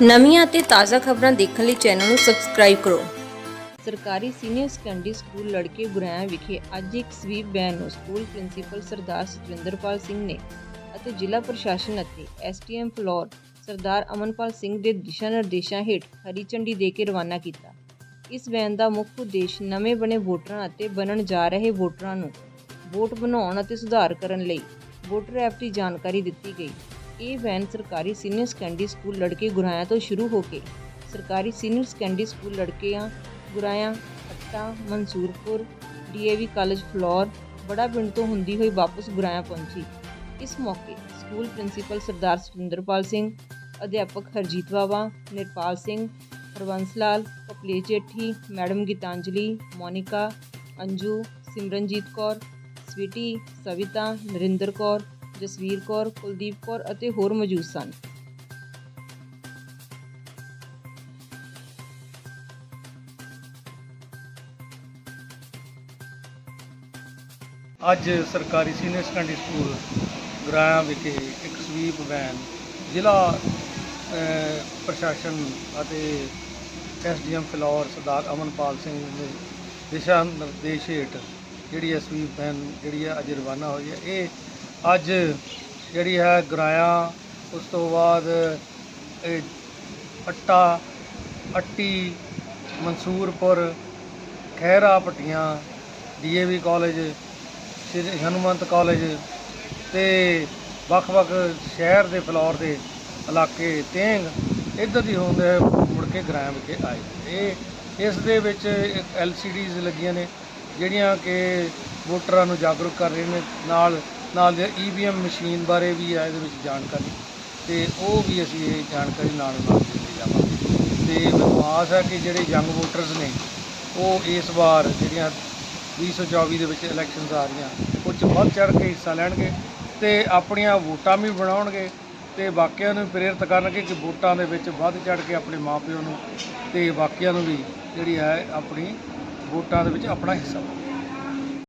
ਨਵੀਆਂ ਅਤੇ ਤਾਜ਼ਾ ਖਬਰਾਂ ਦੇਖਣ ਲਈ ਚੈਨਲ ਨੂੰ ਸਬਸਕ੍ਰਾਈਬ ਕਰੋ। ਸਰਕਾਰੀ ਸੀਨੀਅਰ ਸੈਕੰਡਰੀ ਸਕੂਲ ਲੜਕੇ ਗੁਰਾਇਆ ਵਿਖੇ ਅੱਜ ਇੱਕ ਸਵੀਪ ਵੈਨ ਨੂੰ ਸਕੂਲ ਪ੍ਰਿੰਸੀਪਲ ਸਰਦਾਰ ਸਤਵਿੰਦਰਪਾਲ ਸਿੰਘ ਨੇ ਅਤੇ ਜ਼ਿਲ੍ਹਾ ਪ੍ਰਸ਼ਾਸਨ ਅਤੇ ਐਸਟੀਐਮ ਫਲੋਰ ਸਰਦਾਰ ਅਮਨਪਾਲ ਸਿੰਘ ਦੇ ਦਿਸ਼ਾ ਨਿਰਦੇਸ਼ਾਂ ਹੇਠ ਹਰੀ ਝੰਡੀ ਦੇ ਕੇ ਰਵਾਨਾ ਕੀਤਾ। ਇਸ ਵੈਨ ਦਾ ਮੁੱਖ ਉਦੇਸ਼ ਨਵੇਂ ਬਣੇ ਵੋਟਰਾਂ ਅਤੇ ਬਣਨ ਜਾ ਰਹੇ ਵੋਟਰਾਂ ਨੂੰ ਵੋਟ ਬਣਾਉਣ ਅਤੇ ਸੁਧਾਰ ਕਰਨ ਲਈ ਵੋਟਰ ਐਪ ਦੀ ਜਾਣਕਾਰੀ ਦਿੱਤੀ ਗਈ। ਇਹ ਵੈਨ ਸਰਕਾਰੀ ਸੀਨੀਅਰ ਸੈਕੰਡਰੀ ਸਕੂਲ ਲੜਕੇ ਗੁਰਾਇਆ ਤੋਂ ਸ਼ੁਰੂ ਹੋ ਕੇ ਸਰਕਾਰੀ ਸੀਨੀਅਰ ਸੈਕੰਡਰੀ ਸਕੂਲ ਲੜਕਿਆਂ ਗੁਰਾਇਆ ਅੱਟਾ ਮਨਸੂਰਪੁਰ, ਡੀਏਵੀ ਕਾਲਜ ਫਲੋਰ, ਬੜਾ ਪਿੰਡ ਤੋਂ ਹੁੰਦੀ ਹੋਈ ਵਾਪਸ ਗੁਰਾਇਆ ਪਹੁੰਚੀ। ਇਸ ਮੌਕੇ ਸਕੂਲ ਪ੍ਰਿੰਸੀਪਲ ਸਰਦਾਰ ਸੁਰਿੰਦਰਪਾਲ ਸਿੰਘ, ਅਧਿਆਪਕ ਹਰਜੀਤ ਬਾਵਾ, ਨਿਰਪਾਲ ਸਿੰਘ, ਹਰਵੰਸ ਲਾਲ, ਕਪਲੇਸ਼ ਜੇਠੀ, ਮੈਡਮ ਗੀਤਾਂਜਲੀ, ਮੋਨਿਕਾ, ਅੰਜੂ, ਸਿਮਰਨਜੀਤ ਕੌਰ, ਸਵੀਟੀ, ਸਵਿਤਾ, ਨਰਿੰਦਰ ਕੌਰ ਜਸਵੀਰ ਕੌਰ, ਕੁਲਦੀਪ ਕੌਰ ਅਤੇ ਹੋਰ ਮੌਜੂਦ ਸਨ। ਅੱਜ ਸਰਕਾਰੀ ਸੀਨੀਅਰ ਸੈਕੰਡਰੀ ਸਕੂਲ ਗੁਰਾਇਆ ਵਿਖੇ ਇੱਕ ਸਵੀਪ ਵੈਨ ਜ਼ਿਲ੍ਹਾ ਪ੍ਰਸ਼ਾਸਨ ਅਤੇ ਐਸਡੀਐਮ ਫਲੋਰ ਸਰਦਾਰ ਅਮਨਪਾਲ ਸਿੰਘ ਦੇ ਦਿਸ਼ਾ ਨਿਰਦੇਸ਼ ਹੇਠ ਜਿਹੜੀ ਹੈ ਸਵੀਪ ਵੈਨ ਜਿਹੜੀ ਹੈ ਅੱਜ ਰਵਾਨਾ ਹੋਈ ਹੈ, ਇਹ ਅੱਜ ਜਿਹੜੀ ਹੈ ਗਰਾਇਆ, ਉਸ ਤੋਂ ਬਾਅਦ Atta, Atti, Mansurpur Khaira Pattian DAV college, Shri Hanumant college ਤੇ ਵੱਖ-ਵੱਖ ਸ਼ਹਿਰ ਦੇ ਫਲੋਰ ਦੇ ਇਲਾਕੇ ਤੇਂਗ, ਇੱਧਰ ਦੀ ਹੁੰਦੇ ਮੁੜ ਕੇ ਗ੍ਰਾਮ ਵਿਖੇ ਆਏ ਇਹ ਇਸ ਦੇ ਵਿੱਚ ਐਲਸੀਡੀਜ਼ ਲੱਗੀਆਂ ਨੇ, ਜਿਹੜੀਆਂ ਕਿ ਵੋਟਰਾਂ ਨੂੰ ਜਾਗਰੂਕ ਕਰ ਰਹੇ ਨੇ। ਨਾਲ ਨਾਲ ਦੇ ਈਵੀਐਮ ਮਸ਼ੀਨ ਬਾਰੇ ਵੀ ਹੈ ਇਹਦੇ ਵਿੱਚ ਜਾਣਕਾਰੀ ਤੇ ਉਹ ਵੀ ਅਸੀਂ ਇਹ ਜਾਣਕਾਰੀ ਨਾਲ ਨਾਲ ਦਿੰਦੇ ਜਾਵਾਂਗੇ। ਤੇ ਮੈਨੂੰ ਆਸ ਹੈ ਕਿ ਜਿਹੜੇ ਯੰਗ ਵੋਟਰਸ ਨੇ, ਉਹ ਇਸ ਵਾਰ ਜਿਹੜੀਆਂ 2024 ਦੇ ਵਿੱਚ ਇਲੈਕਸ਼ਨਸ ਆ ਰਹੀਆਂ, ਉਹ 'ਚ ਵੱਧ ਚੜ੍ਹ ਕੇ ਹਿੱਸਾ ਲੈਣਗੇ ਤੇ ਆਪਣੀਆਂ ਵੋਟਾਂ ਵੀ ਬਣਾਉਣਗੇ ਤੇ ਬਾਕੀਆਂ ਨੂੰ ਪ੍ਰੇਰਿਤ ਕਰਨਗੇ ਕਿ ਵੋਟਾਂ ਦੇ ਵਿੱਚ ਵੱਧ ਚੜ੍ਹ ਕੇ ਆਪਣੇ ਮਾਪਿਆਂ ਨੂੰ ਤੇ ਬਾਕੀਆਂ ਨੂੰ ਵੀ ਜਿਹੜੀ ਹੈ ਆਪਣੀ ਵੋਟਾਂ ਦੇ ਵਿੱਚ ਆਪਣਾ ਹਿੱਸਾ ਪਾਉਣ